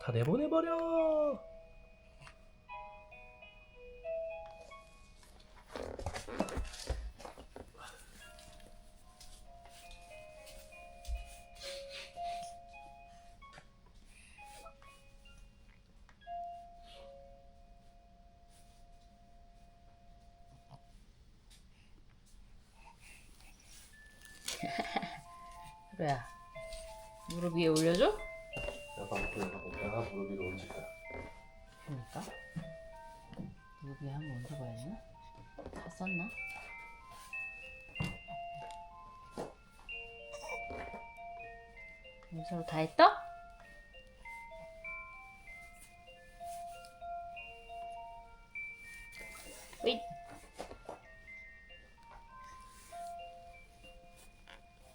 다 내보내버려. 그래야 무릎 위에 올려줘? 내가 내가 내가 무릎 위로 얹을 거야. 그러니까 무릎 위에 한번 얹어봐야 되나? 다 썼나? 서로 다 했다? 으이.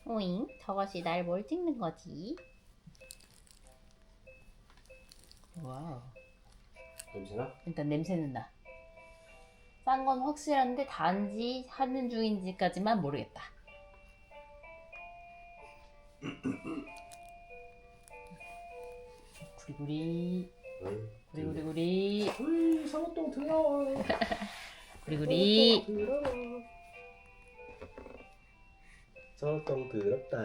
오잉 저것이 날 뭘 찍는 거지? 와우 냄새나? 일단 냄새는 나. 싼 건 확실한데 단지 하는 중인지까지만 모르겠다. 구리구리 응. 구리구리구리 으이 상어똥 더러워. 구리구리 더러 워. 상어똥 더럽다.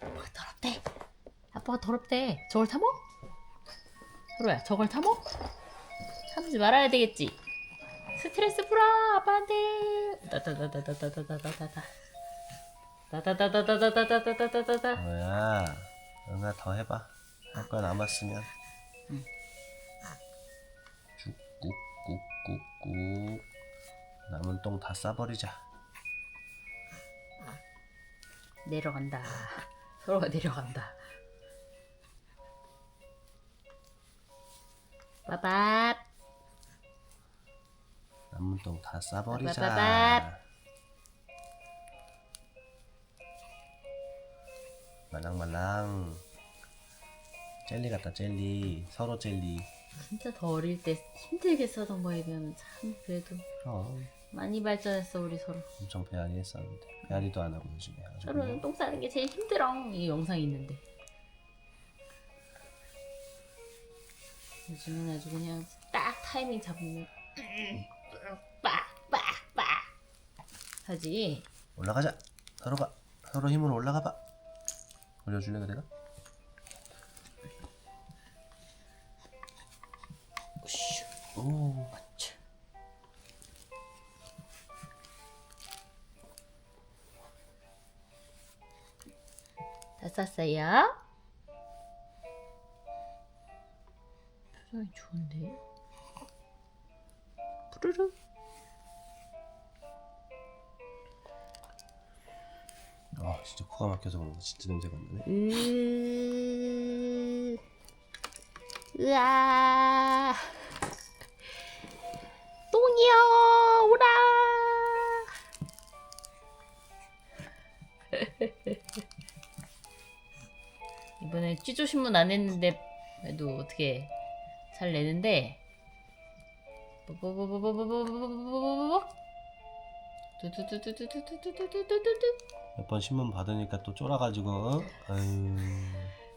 아빠가 더럽대. 아빠가 더럽대. 저걸 타 먹? 서로야 저걸 타 먹? 참지 말아야 되겠지. 스트레스 풀어 아빠한테. 따다다다다다다다다다. 따다다다다다다다다다다. 뭐야? 응아 더 해봐. 할 거 남았으면. 응. 꾹꾹꾹꾹꾹. 남은 똥 다 싸버리자. 내려간다. 서로가 내려간다. 빠밥. 남은 똥 다 싸버리자. 빠바바밥. 말랑말랑. 젤리 같다 젤리. 서로 젤리. 진짜 더 어릴 때 힘들게 써던 거에 비하면 참 그래도 그럼 많이 발전했어 우리 서로. 엄청 배앓이 했었는데 배앓이도 안 하고 요즘에 아주 서로는 그냥 똥 싸는 게 제일 힘들어. 이 영상이 있는데. 요즘은 아주 그냥 딱 타이밍 잡으면 빡빡빡 하지. 올라가자. 서로가 서로 힘으로 올라가봐. 올려줄래 내가? 오. 차. 다 쌌어요? 표정이 좋은데? 푸르르 아 진짜 코가 막혀서 그런가 진짜 냄새가 안 나네. 으... 으아 똥이요 오라 이번에 찌조 신문 안 했는데 그래도 어떻게 잘 내는데 뽀뽀뽀뽀뽀뽀뽀뽀뽀뽀뽀뽀 두두두두두두두두두두두 몇 번 신문 받으니까 또 쫄아가지고 아유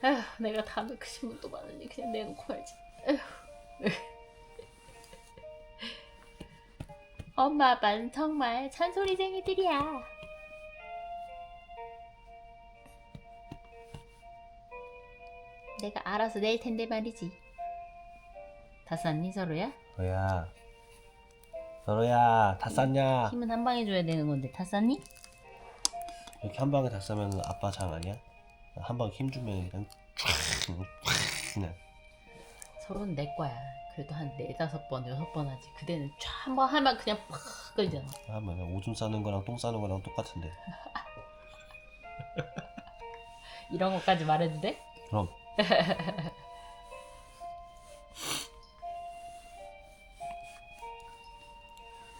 아휴, 내가 다음에 그 신문 또 많으니 그냥 내놓고 말지. 아휴. 엄마 아빠는 정말 잔소리쟁이들이야. 내가 알아서 낼 텐데 말이지. 다 쌌니 서로야? 서로야 서로야 다 쌌냐? 힘은 한 방에 줘야 되는 건데 다 쌌니? 이렇게 한 방에 다 싸면 아빠 장 아니야? 한방힘 주면 그냥 촥 그냥 서로는 내 거야. 그래도 한 네다섯 번, 여섯 번 하지. 그대는 쫙한번 하면 그냥 팍 끌잖아. 하면 오줌 싸는 거랑 똥 싸는 거랑 똑같은데 이런 것까지 말해도 돼? 그럼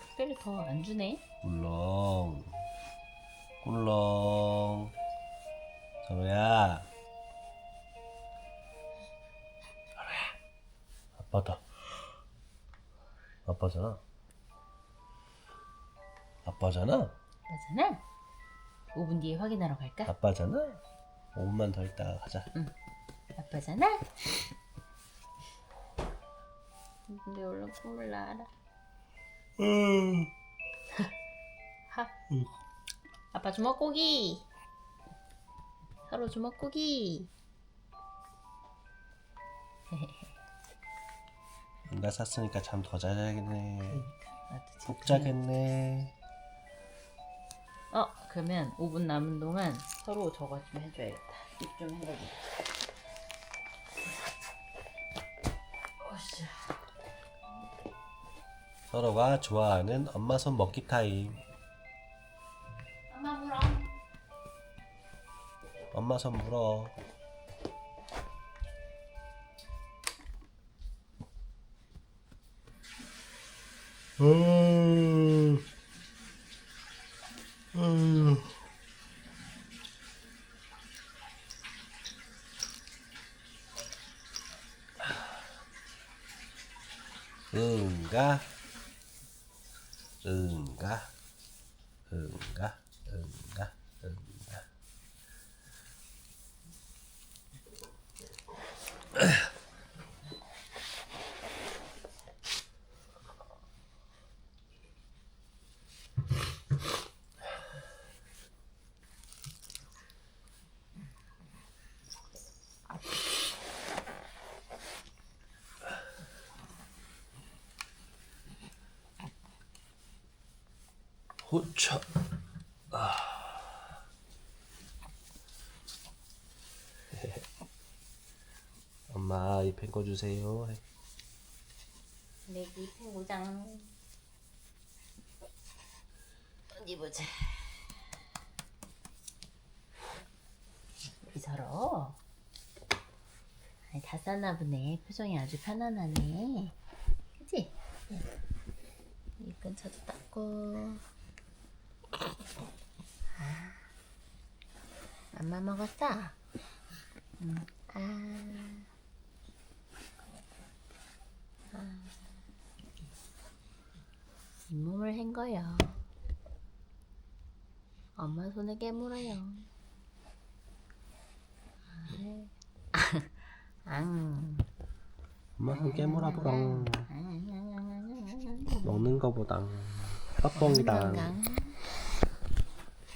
특별히 더 안 주네. 꿀렁 꿀렁 서로야 서로야 아빠다 아빠잖아. 아빠잖아. 맞잖아. 5분 뒤에 확인하러 갈까? 아빠잖아. 5분만 더 있다가 가자. 아빠잖아. 근데 얼른 콧물 나라. 음. 하. 아빠 주먹고기. 서로 주먹고기. 나 샀으니까 잠 더 자야겠네. 나도 지금 푹 자겠네. 어 그러면 5분 남은 동안 서로 저거 좀 해줘야겠다. 입좀 해보자. 오씨. 서로가 좋아하는 엄마 손 먹기 타임. 엄마 물어. 엄마 손 물어. 음. 음. 응가 응가 응가 응가 응가 호차 엄마 이펜 꺼주세요 내기 팽고장. 어디 보자. 서로. 아니, 다 쌌나 보네. 표정이 아주 편안하네. 그치? 이 근처도 닦고. 맘마 먹었어? 응. 아. 잇몸을 헹궈요. 엄마 손에 깨물어요. 아, 앙. 엄마 손 깨물어보랑 앙. 먹는 거보다 앙.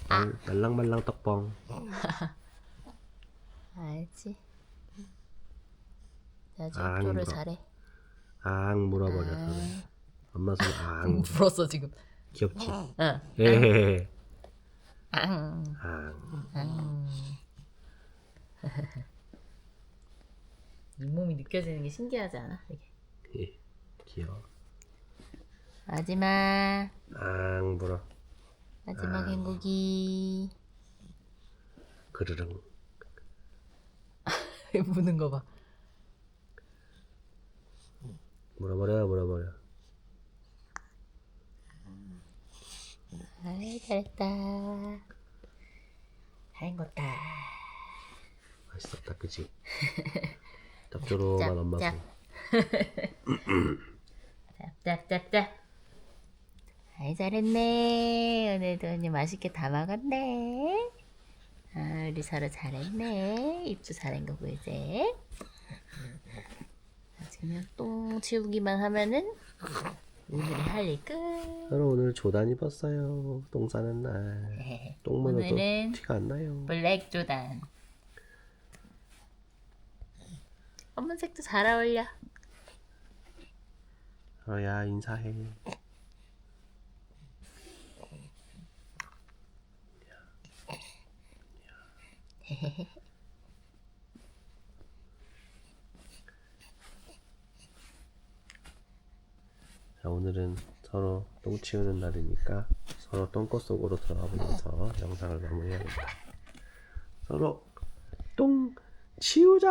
말- 말랑말랑 떡뻥 알지. 나 앙, 족조를 물어. 잘해. 앙 물어버렸어 엄마 손앙 불었어 지금. 귀엽지 응. 에헤헤 앙. 앙 앙. 잇몸이 느껴지는 게 신기하지 않아? 이게. 예, 귀여워 마지막 앙 물어 마지막 아. 행복이 그르릉 무는 거 봐. 물어버려 물어버려 아이 잘했다. 잘했다. 맛있었다 그지 짭조름한 엄마 손 짭짭짭짭. 아이 잘했네. 오늘도 언니 맛있게 다 먹었네. 아 우리 서로 잘했네. 입도 잘한 거고 이제. 나중에 똥 치우기만 하면은 오늘의 할일 끝. 서로 오늘 조단 입었어요 똥 싸는 날 똥 묻어도 오늘은 티가 안 나요 블랙 조단. 검은색도 잘 어울려. 서로야 인사해 자, 오늘은 서로 똥 치우는 날이니까 서로 똥꼬 속으로 들어가 보면서 영상을 마무리하겠다. 서로 똥 치우자!